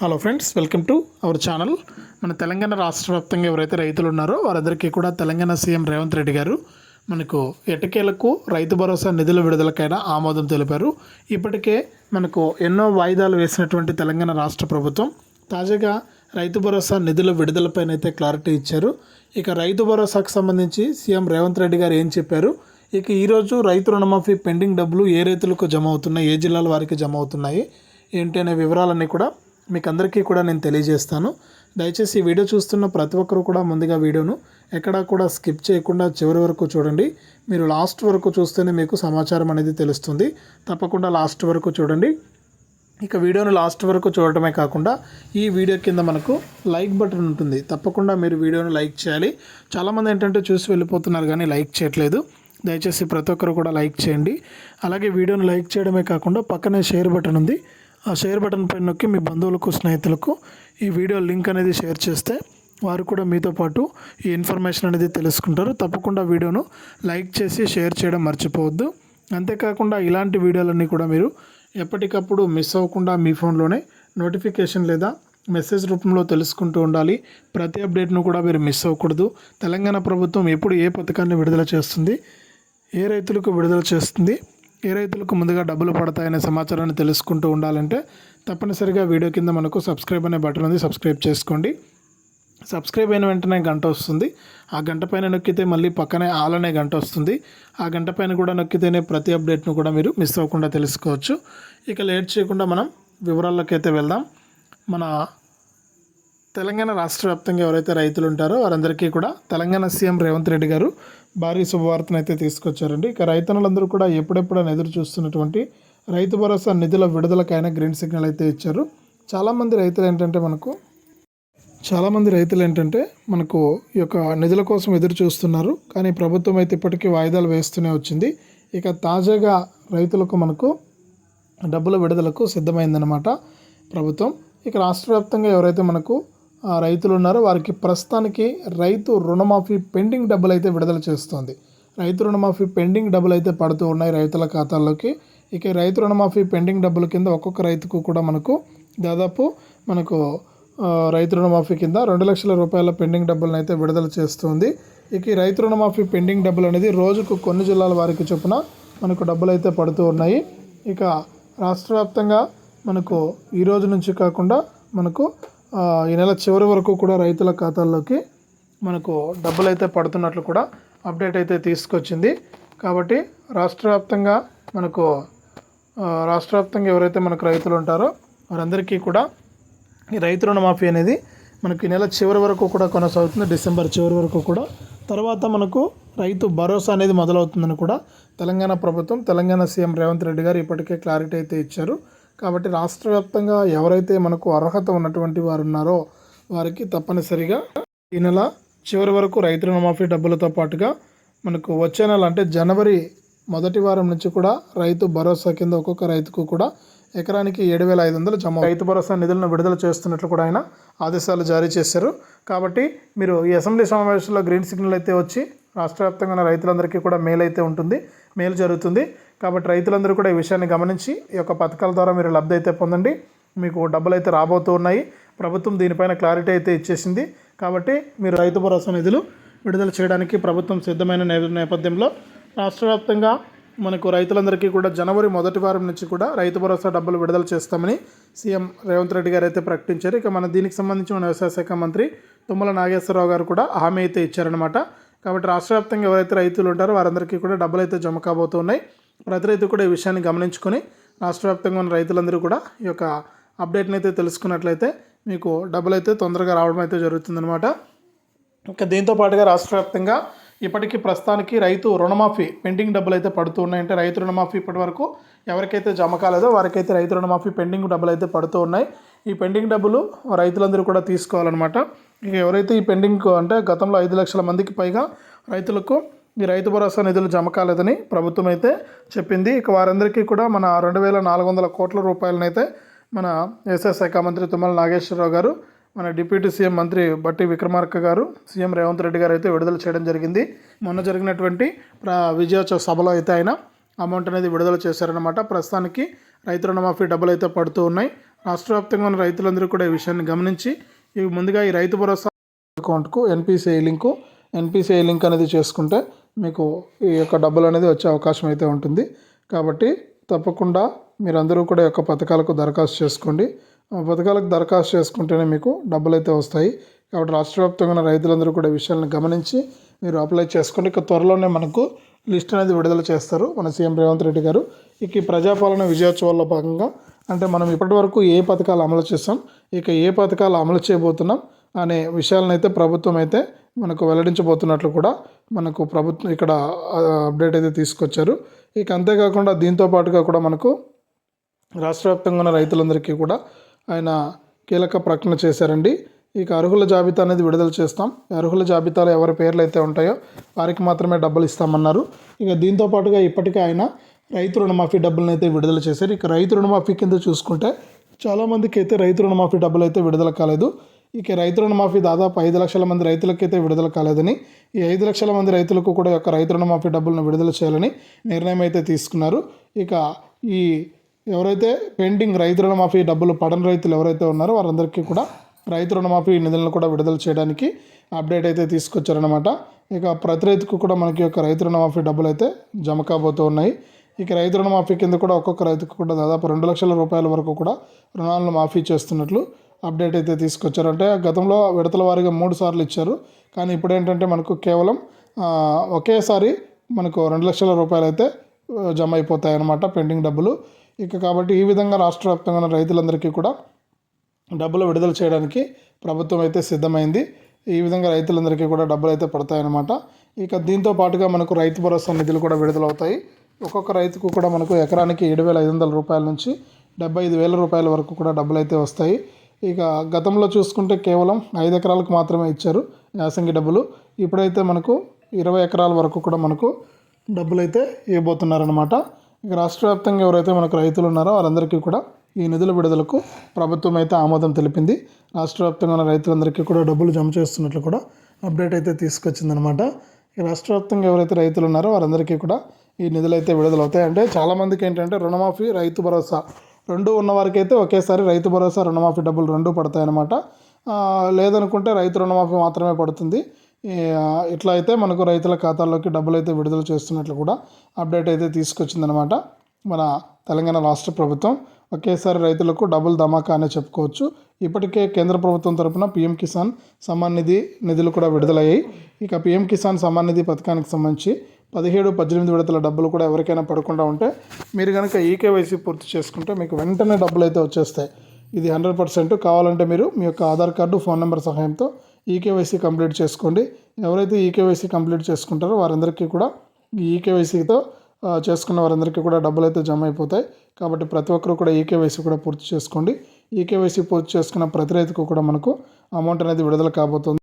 Hello friends welcome to our channel మన తెలంగాణ రాష్ట్ర వ్యాప్తంగా ఎవరైతే రైతులు ఉన్నారో వారందరికీ కూడా తెలంగాణ సీఎం రేవంత్ రెడ్డి గారు మనకు ఎటకేలకు రైతు భరోసా నిధుల విడుదలకైనా ఆమోదం తెలిపారు. ఇప్పటికే మనకు ఎన్నో వాయిదాలు వేసినటువంటి తెలంగాణ రాష్ట్ర ప్రభుత్వం తాజాగా రైతు భరోసా నిధుల విడుదలపైన అయితే క్లారిటీ ఇచ్చారు. ఇక రైతు భరోసాకు సంబంధించి సీఎం రేవంత్ రెడ్డి గారు ఏం చెప్పారు? ఇక ఈరోజు రైతు రుణమాఫీ పెండింగ్ డబ్బులు ఏ రైతులకు జమ అవుతున్నాయి? ఏ జిల్లాల వారికి జమ అవుతున్నాయి? ఏంటి అనే వివరాలన్నీ కూడా మీకు అందరికీ కూడా నేను తెలియజేస్తాను. దయచేసి ఈ వీడియో చూస్తున్న ప్రతి ఒక్కరు కూడా ముందుగా వీడియోను ఎక్కడా కూడా స్కిప్ చేయకుండా చివరి వరకు చూడండి. మీరు లాస్ట్ వరకు చూస్తేనే మీకు సమాచారం అనేది తెలుస్తుంది. తప్పకుండా లాస్ట్ వరకు చూడండి. ఇక వీడియోను లాస్ట్ వరకు చూడటమే కాకుండా ఈ వీడియో కింద మనకు లైక్ బటన్ ఉంటుంది. తప్పకుండా మీరు వీడియోను లైక్ చేయాలి. చాలామంది ఏంటంటే చూసి వెళ్ళిపోతున్నారు కానీ లైక్ చేయట్లేదు. దయచేసి ప్రతి ఒక్కరు కూడా లైక్ చేయండి. అలాగే వీడియోను లైక్ చేయడమే కాకుండా పక్కనే షేర్ బటన్ ఉంది. ఆ షేర్ బటన్ పైన నొక్కి మీ బంధువులకు స్నేహితులకు ఈ వీడియో లింక్ అనేది షేర్ చేస్తే వారు కూడా మీతో పాటు ఈ ఇన్ఫర్మేషన్ అనేది తెలుసుకుంటారు. తప్పకుండా వీడియోను లైక్ చేసి షేర్ చేయడం మర్చిపోవద్దు. అంతేకాకుండా ఇలాంటి వీడియోలన్నీ కూడా మీరు ఎప్పటికప్పుడు మిస్ అవ్వకుండా మీ ఫోన్లోనే నోటిఫికేషన్ లేదా మెసేజ్ రూపంలో తెలుసుకుంటూ ఉండాలి. ప్రతి అప్డేట్ను కూడా మీరు మిస్ అవ్వకూడదు. తెలంగాణ ప్రభుత్వం ఎప్పుడు ఏ పథకాన్ని విడుదల చేస్తుంది? ఏ రైతులకు విడుదల చేస్తుంది? ఏ రైతులకు ముందుగా డబ్బులు పడతాయనే సమాచారాన్ని తెలుసుకుంటూ ఉండాలంటే తప్పనిసరిగా వీడియో కింద మనకు సబ్స్క్రైబ్ అనే బటన్ ఉంది. సబ్స్క్రైబ్ చేసుకోండి. సబ్స్క్రైబ్ అయిన వెంటనే గంట వస్తుంది. ఆ గంట పైన నొక్కితే మళ్ళీ పక్కనే ఆల్ అనే గంట వస్తుంది. ఆ గంట పైన కూడా నొక్కితేనే ప్రతి అప్డేట్ను కూడా మీరు మిస్ అవ్వకుండా తెలుసుకోవచ్చు. ఇక లేట్ చేయకుండా మనం వివరాల్లోకి అయితే వెళ్దాం. మన తెలంగాణ రాష్ట్ర వ్యాప్తంగా ఎవరైతే రైతులు ఉంటారో వారందరికీ కూడా తెలంగాణ సీఎం రేవంత్ రెడ్డి గారు భారీ శుభవార్తను అయితే తీసుకొచ్చారండి. ఇక రైతన్నులందరూ కూడా ఎప్పుడెప్పుడైనా ఎదురు చూస్తున్నటువంటి రైతు భరోసా నిధుల విడుదలకైనా గ్రీన్ సిగ్నల్ అయితే ఇచ్చారు. చాలామంది రైతులు ఏంటంటే మనకు చాలామంది రైతులు ఏంటంటే మనకు ఈ యొక్క నిధుల కోసం ఎదురు చూస్తున్నారు. కానీ ప్రభుత్వం అయితే ఇప్పటికీ వాయిదాలు వేస్తూనే వచ్చింది. ఇక తాజాగా రైతులకు మనకు డబ్బుల విడుదలకు సిద్ధమైందనమాట ప్రభుత్వం. ఇక రాష్ట్ర వ్యాప్తంగా ఎవరైతే మనకు రైతులు ఉన్నారో. వారికి ప్రస్తుతానికి రైతు రుణమాఫీ పెండింగ్ డబ్బులు అయితే విడుదల చేస్తోంది. రైతు రుణమాఫీ పెండింగ్ డబ్బులు అయితే పడుతూ ఉన్నాయి రైతుల ఖాతాల్లోకి. ఇక రైతు రుణమాఫీ పెండింగ్ డబ్బుల కింద ఒక్కొక్క రైతుకు కూడా మనకు దాదాపు మనకు రైతు రుణమాఫీ కింద రెండు లక్షల రూపాయల పెండింగ్ డబ్బులను అయితే విడుదల చేస్తుంది. ఇక ఈ రైతు రుణమాఫీ పెండింగ్ డబ్బులు అనేది రోజుకు కొన్ని జిల్లాల వారికి చొప్పున మనకు డబ్బులు అయితే పడుతూ ఉన్నాయి. ఇక రాష్ట్ర వ్యాప్తంగా మనకు ఈ రోజు నుంచి కాకుండా మనకు ఈ నెల చివరి వరకు కూడా రైతుల ఖాతాల్లోకి మనకు డబ్బులు అయితే పడుతున్నట్లు కూడా అప్డేట్ అయితే తీసుకొచ్చింది. కాబట్టి రాష్ట్ర వ్యాప్తంగా మనకు రాష్ట్ర వ్యాప్తంగా ఎవరైతే మనకు రైతులు ఉంటారో వారందరికీ కూడా ఈ రైతు రుణమాఫీ అనేది మనకి ఈ నెల చివరి వరకు కూడా కొనసాగుతుంది. డిసెంబర్ చివరి వరకు కూడా. తర్వాత మనకు రైతు భరోసా అనేది మొదలవుతుందని కూడా తెలంగాణ ప్రభుత్వం తెలంగాణ సీఎం రేవంత్ రెడ్డి గారు ఇప్పటికే క్లారిటీ అయితే ఇచ్చారు. కాబట్టి రాష్ట్ర వ్యాప్తంగా ఎవరైతే మనకు అర్హత ఉన్నటువంటి వారు ఉన్నారో వారికి తప్పనిసరిగా ఈ నెల చివరి వరకు రైతు రుణమాఫీ డబ్బులతో పాటుగా మనకు వచ్చే నెల అంటే జనవరి మొదటి వారం నుంచి కూడా రైతు భరోసా కింద ఒక్కొక్క రైతుకు కూడా ఎకరానికి ఏడు వేల ఐదు వందలు జమ రైతు భరోసా నిధులను విడుదల చేస్తున్నట్లు కూడా ఆయన ఆదేశాలు జారీ చేశారు. కాబట్టి మీరు ఈ అసెంబ్లీ సమావేశంలో గ్రీన్ సిగ్నల్ అయితే వచ్చి రాష్ట్ర వ్యాప్తంగా ఉన్న రైతులందరికీ కూడా మేలు అయితే ఉంటుంది మేలు జరుగుతుంది. కాబట్టి రైతులందరూ కూడా ఈ విషయాన్ని గమనించి ఈ యొక్క పథకాల ద్వారా మీరు లబ్ధి అయితే పొందండి. మీకు డబ్బులు అయితే రాబోతూ ఉన్నాయి. ప్రభుత్వం దీనిపైన క్లారిటీ అయితే ఇచ్చేసింది. కాబట్టి మీరు రైతు భరోసా నిధులు విడుదల చేయడానికి ప్రభుత్వం సిద్ధమైన నే- నేపథ్యంలో రాష్ట్ర వ్యాప్తంగా మనకు రైతులందరికీ కూడా జనవరి మొదటి వారం నుంచి కూడా రైతు భరోసా డబ్బులు విడుదల చేస్తామని సీఎం రేవంత్ రెడ్డి గారు అయితే ప్రకటించారు. ఇక మన దీనికి సంబంధించి మన వ్యవసాయ శాఖ మంత్రి తుమ్మల నాగేశ్వరరావు గారు కూడా హామీ అయితే ఇచ్చారనమాట కాబట్టి రాష్ట్ర వ్యాప్తంగా ఎవరైతే రైతులు ఉంటారో వారందరికీ కూడా డబ్బులు అయితే జమ కాబోతున్నాయి. ప్రతి రైతు కూడా ఈ విషయాన్ని గమనించుకొని రాష్ట్ర వ్యాప్తంగా ఉన్న రైతులందరూ కూడా ఈ యొక్క అప్డేట్ని అయితే తెలుసుకున్నట్లయితే మీకు డబ్బులు అయితే తొందరగా రావడం అయితే జరుగుతుందన్నమాట. ఇంకా దీంతో పాటుగా రాష్ట్ర వ్యాప్తంగా ఇప్పటికీ ప్రస్తుతానికి రైతు రుణమాఫీ పెండింగ్ డబ్బులు అయితే పడుతూ ఉన్నాయంటే రైతు రుణమాఫీ ఇప్పటి వరకు ఎవరికైతే జమ కాలేదో వారికైతే రైతు రుణమాఫీ పెండింగ్ డబ్బులు అయితే పడుతూ ఉన్నాయి. ఈ పెండింగ్ డబ్బులు రైతులందరూ కూడా తీసుకోవాలన్నమాట. ఇక ఎవరైతే ఈ పెండింగ్ అంటే గతంలో ఐదు లక్షల మందికి పైగా రైతులకు ఈ రైతు భరోసా నిధులు జమ కాలేదని ప్రభుత్వం అయితే చెప్పింది. ఇక వారందరికీ కూడా మన రెండు వేల నాలుగు వందల కోట్ల రూపాయలనైతే మన వ్యవసాయ శాఖ మంత్రి తుమ్మల నాగేశ్వరరావు గారు మన డిప్యూటీ సీఎం మంత్రి బట్టి విక్రమార్క గారు సీఎం రేవంత్ రెడ్డి గారు అయితే విడుదల చేయడం జరిగింది. మొన్న జరిగినటువంటి విజయోత్సవ సభలో అయితే ఆయన అమౌంట్ అనేది విడుదల చేశారనమాట ప్రస్తుతానికి రైతు రుణమాఫీ డబ్బులు అయితే పడుతూ ఉన్నాయి. రాష్ట్ర వ్యాప్తంగా ఉన్న రైతులందరూ కూడా ఈ విషయాన్ని గమనించి ఇవి ముందుగా ఈ రైతు భరోసా అకౌంట్కు ఎన్పిసిఐ లింకు ఎన్పిసిఐ లింక్ అనేది చేసుకుంటే మీకు ఈ యొక్క డబ్బులు అనేది వచ్చే అవకాశం అయితే ఉంటుంది. కాబట్టి తప్పకుండా మీరందరూ కూడా యొక్క పథకాలకు దరఖాస్తు చేసుకోండి. ఆ పథకాలకు దరఖాస్తు చేసుకుంటేనే మీకు డబ్బులు అయితే వస్తాయి. కాబట్టి రాష్ట్ర వ్యాప్తంగా ఉన్న రైతులందరూ కూడా విషయాలను గమనించి మీరు అప్లై చేసుకోండి. ఇక త్వరలోనే మనకు లిస్ట్ అనేది విడుదల చేస్తారు మన సీఎం రేవంత్ రెడ్డి గారు. ఇక ఈ ప్రజాపాలన విజయోత్సవాల్లో భాగంగా అంటే మనం ఇప్పటివరకు ఏ పథకాలు అమలు చేస్తాం ఇక ఏ పథకాలు అమలు చేయబోతున్నాం అనే విషయాలను అయితే ప్రభుత్వం అయితే మనకు వెల్లడించబోతున్నట్లు కూడా మనకు ప్రభుత్వం ఇక్కడ అప్డేట్ అయితే తీసుకొచ్చారు. ఇక అంతేకాకుండా దీంతో పాటుగా కూడా మనకు రాష్ట్ర వ్యాప్తంగా ఉన్న రైతులందరికీ కూడా ఆయన కీలక ప్రకటన చేశారండి. ఇక అర్హుల జాబితా అనేది విడుదల చేస్తాం. అర్హుల జాబితాలో ఎవరి పేర్లు అయితే ఉంటాయో వారికి మాత్రమే డబ్బులు ఇస్తామన్నారు. ఇక దీంతో పాటుగా ఇప్పటికే ఆయన రైతు రుణమాఫీ డబ్బులను అయితే విడుదల చేశారు. ఇక రైతు రుణమాఫీ కింద చూసుకుంటే చాలామందికి అయితే రైతు రుణమాఫీ డబ్బులు అయితే విడుదల కాలేదు. ఇక రైతు రుణమాఫీ దాదాపు ఐదు లక్షల మంది రైతులకైతే విడుదల కాలేదని ఈ ఐదు లక్షల మంది రైతులకు కూడా యొక్క రైతు రుణమాఫీ డబ్బులను విడుదల చేయాలని నిర్ణయం అయితే తీసుకున్నారు. ఇక ఈ ఎవరైతే పెండింగ్ రైతు రుణమాఫీ డబ్బులు పడని రైతులు ఎవరైతే ఉన్నారో వారందరికీ కూడా రైతు రుణమాఫీ నిధులను కూడా విడుదల చేయడానికి అప్డేట్ అయితే తీసుకొచ్చారనమాట ఇక ప్రతి రైతుకు కూడా మనకి యొక్క రైతు రుణమాఫీ డబ్బులు అయితే జమ కాబోతూ ఉన్నాయి. ఇక రైతు రుణమాఫీ కింద కూడా ఒక్కొక్క రైతుకు కూడా దాదాపు రెండు లక్షల రూపాయల వరకు కూడా రుణాలను మాఫీ చేస్తున్నట్లు అప్డేట్ అయితే తీసుకొచ్చారు. అంటే గతంలో విడతల వారీగా మూడు సార్లు ఇచ్చారు. కానీ ఇప్పుడు ఏంటంటే మనకు కేవలం ఒకేసారి మనకు రెండు లక్షల రూపాయలు అయితే జమ అయిపోతాయి అన్నమాట పెండింగ్ డబ్బులు. ఇక కాబట్టి ఈ విధంగా రాష్ట్ర వ్యాప్తంగా ఉన్న రైతులందరికీ కూడా డబ్బులు విడుదల చేయడానికి ప్రభుత్వం అయితే సిద్ధమైంది. ఈ విధంగా రైతులందరికీ కూడా డబ్బులు అయితే పడతాయన్నమాట. ఇక దీంతో పాటుగా మనకు రైతు భరోసా నిధులు కూడా విడుదలవుతాయి. ఒక్కొక్క రైతుకు కూడా మనకు ఎకరానికి ఏడు వేల ఐదు వందల రూపాయల నుంచి డెబ్బై ఐదు వేల రూపాయల వరకు కూడా డబ్బులు అయితే వస్తాయి. ఇక గతంలో చూసుకుంటే కేవలం ఐదు ఎకరాలకు మాత్రమే ఇచ్చారు యాసంగి డబ్బులు. ఇప్పుడైతే మనకు ఇరవై ఎకరాల వరకు కూడా మనకు డబ్బులు అయితే ఇవ్వబోతున్నారనమాట ఇక రాష్ట్ర వ్యాప్తంగా ఎవరైతే మనకు రైతులు ఉన్నారో వారందరికీ కూడా ఈ నిధుల విడుదలకు ప్రభుత్వం అయితే ఆమోదం తెలిపింది. రాష్ట్ర వ్యాప్తంగా ఉన్న రైతులందరికీ కూడా డబ్బులు జమ చేస్తున్నట్లు కూడా అప్డేట్ అయితే తీసుకొచ్చిందనమాట ఈ రాష్ట్ర వ్యాప్తంగా ఎవరైతే రైతులు ఉన్నారో వారందరికీ కూడా ఈ నిధులు అయితే విడుదలవుతాయి. అంటే చాలామందికి ఏంటంటే రుణమాఫీ రైతు భరోసా రెండు ఉన్న ఒకేసారి రైతు భరోసా రుణమాఫీ డబ్బులు రెండు పడతాయన్నమాట. లేదనుకుంటే రైతు రుణమాఫీ మాత్రమే పడుతుంది. ఇట్లా అయితే మనకు రైతుల ఖాతాల్లోకి డబ్బులు అయితే విడుదల చేస్తున్నట్లు కూడా అప్డేట్ అయితే తీసుకొచ్చిందనమాట మన తెలంగాణ రాష్ట్ర ప్రభుత్వం ఒకేసారి రైతులకు డబుల్ ధమాకా అనే చెప్పుకోవచ్చు. ఇప్పటికే కేంద్ర ప్రభుత్వం తరపున పీఎం కిసాన్ సమ్మాన్ నిధి నిధులు కూడా విడుదలయ్యాయి. ఇక పీఎం కిసాన్ సమ్మాన్ నిధి పథకానికి సంబంధించి పదిహేడు పద్దెనిమిది విడతల డబ్బులు కూడా ఎవరికైనా పడకుండా ఉంటే మీరు కనుక ఈకేవైసీ పూర్తి చేసుకుంటే మీకు వెంటనే డబ్బులు అయితే వచ్చేస్తాయి. ఇది హండ్రెడ్ పర్సెంట్ కావాలంటే మీరు మీ యొక్క ఆధార్ కార్డు ఫోన్ నెంబర్ సహాయంతో ఈకేవైసీ కంప్లీట్ చేసుకోండి. ఎవరైతే ఈకేవైసీ కంప్లీట్ చేసుకుంటారో వారందరికీ కూడా ఈ ఈకేవైసీతో చేసుకున్న వారందరికీ కూడా డబ్బులు అయితే జమ అయిపోతాయి కాబట్టి ప్రతి ఒక్కరు కూడా ఈకేవైసీ కూడా పూర్తి చేసుకోండి. ఈకేవైసీ పూర్తి చేసుకున్న ప్రతి రైతుకు కూడా మనకు అమౌంట్ అనేది విడుదల కాబోతుంది.